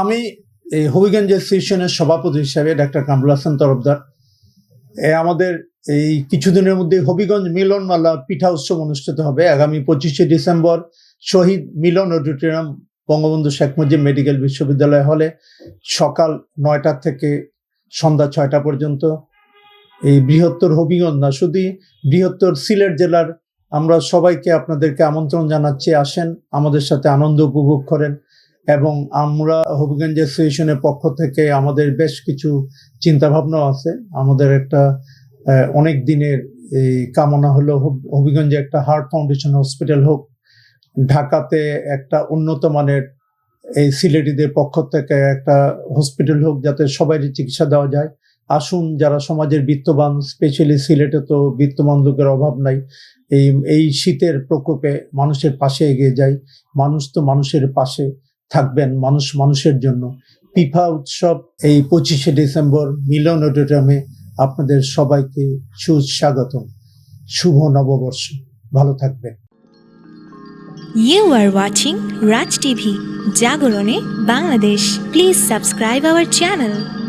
আমি এই হবিগঞ্জ অ্যাসোসিয়েশনের সভাপতি হিসাবে ডাক্তার কামরুল হাসান তরফদার আমাদের এই কিছুদিনের মধ্যে হবিগঞ্জ মিলনমালা পিঠা উৎসব অনুষ্ঠিত হবে। আগামী পঁচিশে December Shaheed Milon auditorium Bangabandhu Sheikh Mujib medical বিশ্ববিদ্যালয় হলে সকাল নয়টা থেকে সন্ধ্যা ছয়টা পর্যন্ত। এই বৃহত্তর হবিগঞ্জ না, শুধু বৃহত্তর সিলেট জেলার আমরা সবাইকে আপনাদেরকে আমন্ত্রণ জানাচ্ছি। আসেন, আমাদের সাথে আনন্দ উপভোগ করেন। এবং আমরা হবিগঞ্জ অ্যাসোসিয়েশনের পক্ষ থেকে আমাদের বেশ কিছু চিন্তা ভাবনাও আছে। আমাদের একটা অনেক দিনের এই কামনা হলো হবিগঞ্জে একটা হার্ট ফাউন্ডেশন হসপিটাল হোক। ঢাকাতে একটা উন্নত মানের এই সিলেটিদের পক্ষ থেকে একটা হসপিটাল হোক যাতে সবাইকে চিকিৎসা দেওয়া যায়। আসুন, যারা সমাজের বিত্তবান, স্পেশালি সিলেটে তো বিত্তমান লোকের অভাব নাই, এই এই শীতের প্রকোপে মানুষের পাশে এগিয়ে যায় মানুষ তো মানুষের পাশে। থাকবেন মানুষ মানুষের জন্য। পিফা উৎসব এই পঁচিশে ডিসেম্বর মিলন অডিটোরিয়ামে আপনাদের সবাইকে সুস্বাগত শুভ নববর্ষ। ভালো থাকবেন। You are watching Raj TV জাগরণে Bangladesh please subscribe our channel.